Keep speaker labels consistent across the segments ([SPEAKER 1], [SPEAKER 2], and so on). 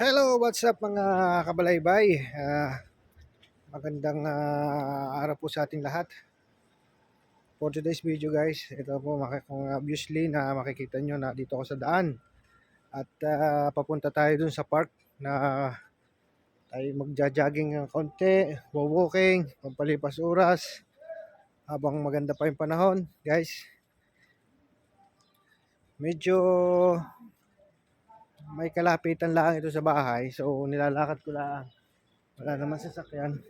[SPEAKER 1] Hello, what's up mga kabalaybay? Ah, magandang ah, araw po sa ating lahat. For today's video guys, ito po kung obviously na makikita nyo na dito ako sa daan. At ah, papunta tayo dun sa park na tayo magja-jogging ng konti, walking, pampalipas oras habang maganda pa yung panahon guys. Medyo may kalapitan lang ito sa bahay. So, nilalakad ko lang. Wala naman sasakyan.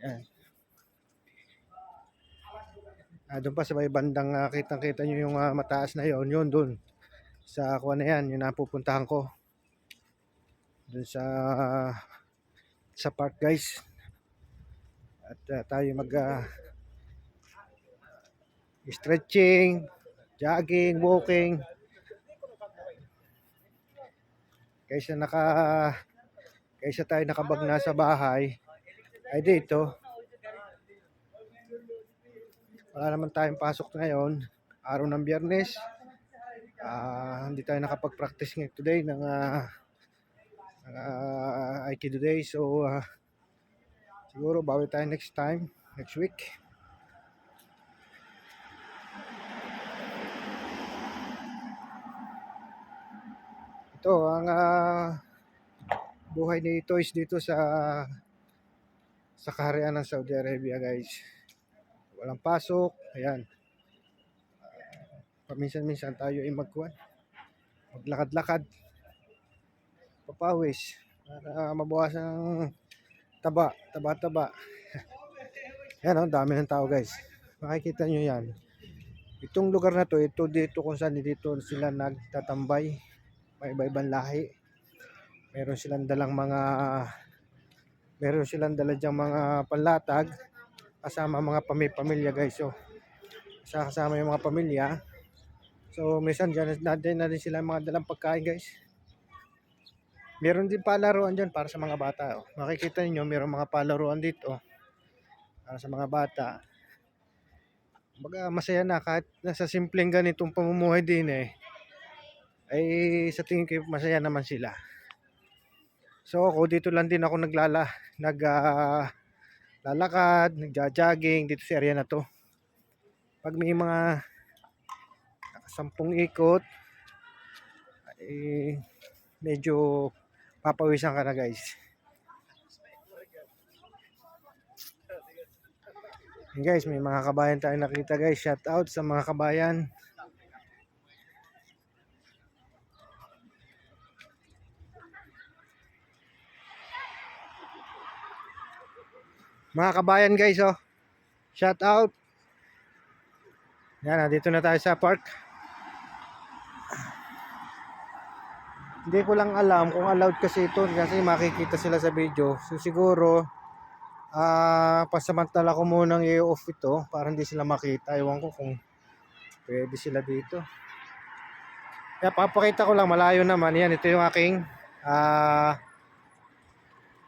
[SPEAKER 1] Yan. Ah, doon pa sa may bandang uh, kitang-kita nyo yung ah, mataas na yon yun doon. Sa kuha na yan, yun ang pupuntahan ko. Doon sa sa park guys. At ah, tayo mag ah, stretching, jogging, walking. Kaysa naka kaysa tayo nakabag na sa bahay ay dito wala naman tayong pasok ngayon araw ng biyernes. Ah, hindi tayo nakapag-practice ngayon today ng uh, Aikido day. So ah, siguro bawi tayo next time next week ito ang ah, buhay ni Toys dito sa sa kaharian ng Saudi Arabia guys. Walang pasok ayan. Paminsan-minsan tayo ay magkuhan maglakad-lakad papawis para mabawasan ang taba taba-taba. Yan oh, dami ng tao guys. Makikita nyo yan. Itong lugar na to ito dito kung saan dito sila nagtatambay may iba-ibang lahi. Meron silang dalang mga meron silang dala diyang mga panlatag kasama mga pamilya guys. So, sa kasama yung mga pamilya. So, minsan dyan natin na rin sila mga dalang pagkain guys. Meron din palaruan dyan para sa mga bata. Oh. Makikita niyo meron mga palaruan dito para sa mga bata. Baga masaya na kahit nasa simpleng ganitong pamumuhay din eh ay sa tingin ko masaya naman sila. So ako dito lang din ako naglala, nag uh, lalakad, nagja-jogging dito sa area na to. Pag may mga nakasampung ikot, ay medyo papawisan ka na guys. And guys, may mga kabayan tayo nakita guys. Shout out sa mga kabayan. Mga kabayan guys, oh. Shout out. Yan, dito na tayo sa park. Hindi ko lang alam kung allowed kasi ito kasi makikita sila sa video. So siguro ah uh, pasamantala ko munang i-off ito para hindi sila makita. Ewan ko kung pwede sila dito. Kaya papakita ko lang malayo naman. Yan, ito yung aking ah uh,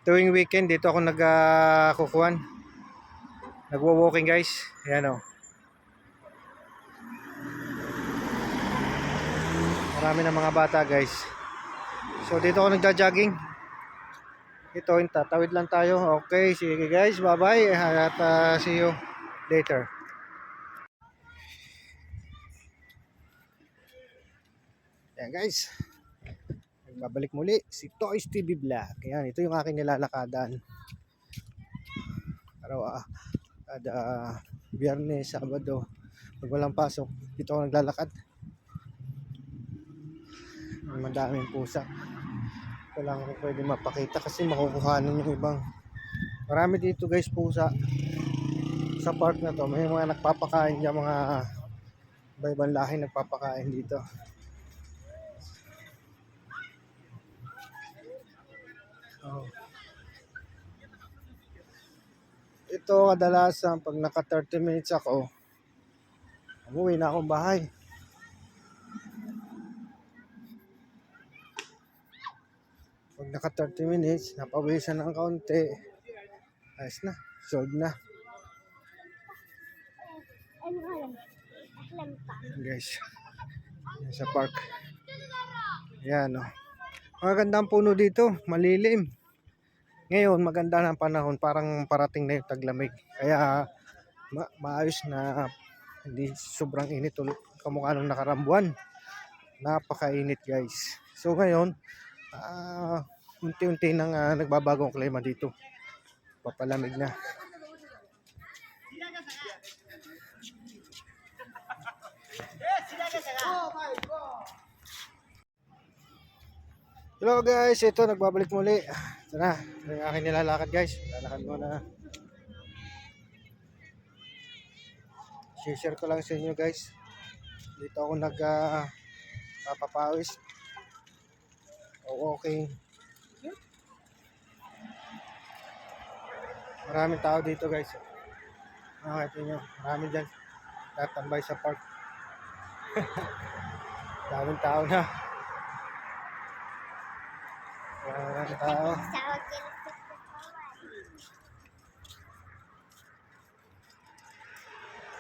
[SPEAKER 1] tuwing weekend dito ako nagkukuhan uh, nagwo-walking guys. Ayan o oh. marami na mga bata guys. So dito ako nagja-jogging. Ito tatawid lang tayo. Okay sige guys. Bye bye at uh, see you later. Ayan guys Babalik muli si Toys TV Vlog. Ayan, ito yung aking nilalakadan. Araw ah, kada uh, biyernes, sabado, pag walang pasok, dito ako naglalakad. Madaming pusa. Wala ko pwede mapakita kasi makukuhanan yung ibang. Marami dito guys pusa. Sa park na to, may mga nagpapakain dyan, mga iba-ibang lahi nagpapakain dito. Oh. Ito kadalasan pag naka 30 minutes ako, umuwi na akong bahay. Pag naka 30 minutes, napawisan ng kaunti, ayos na, solved na. Guys, sa park. Yan o. Oh. Magandang puno dito, malilim. Ngayon, maganda na ang panahon, parang parating na yung taglamig. Kaya, ma- maayos na hindi sobrang init kamukha nung nakarambuan. Napakainit guys. So ngayon, ah unti-unti nang ah, nagbabago ang klima dito. Papalamig na. Hello guys, ito nagbabalik muli. Ito na, ito yung aking nilalakad guys. Lalakad mo na. share ko lang sa inyo guys. Dito ako nag ah, papapawis. O okay. Maraming tao dito guys. Makakita nyo, maraming dyan. Tatambay sa park. Daming tao na. Maraming tao.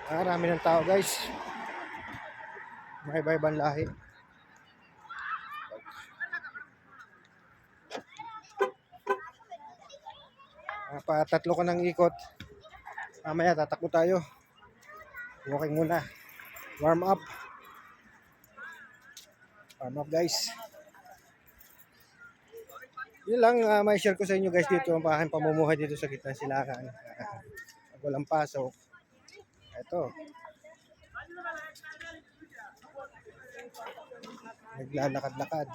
[SPEAKER 1] Marami ng tao guys. May iba-ibang lahi. Ah, pa tatlo ko ng ikot. Mamaya tatakbo tayo. Walking muna. Warm up. Warm up guys. Yun lang ah, may share ko sa inyo guys dito ang aking pamumuhay dito sa gitna ng silangan. Ah, pag walang pasok. Ito. Naglalakad-lakad.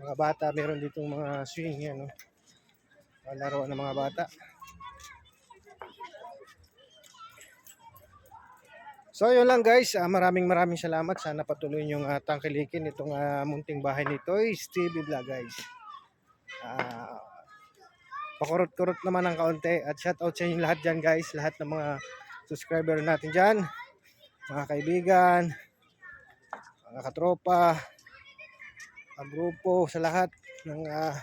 [SPEAKER 1] Mga bata, meron ditong mga swing yan, no? Laruan ng mga bata. So yun lang guys, Ah, maraming maraming salamat. Sana patuloy niyong uh, tangkilikin itong ah, munting bahay ni Toy Stevie Vlog guys. Ah, pakurot-kurot naman ng kaunti. At shout out sa inyo lahat dyan guys, lahat ng mga subscriber natin dyan, mga kaibigan, mga katropa, mga grupo, sa lahat ng ah,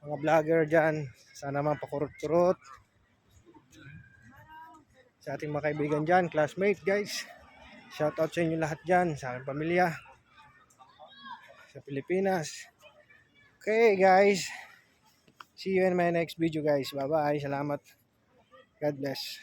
[SPEAKER 1] mga vlogger dyan, sana man pakurot-kurot sa ating mga kaibigan dyan, classmate guys, shout out sa inyo lahat dyan, sa aking pamilya, sa Pilipinas, Okay guys. See you in my next video guys. Bye bye. Salamat. God bless.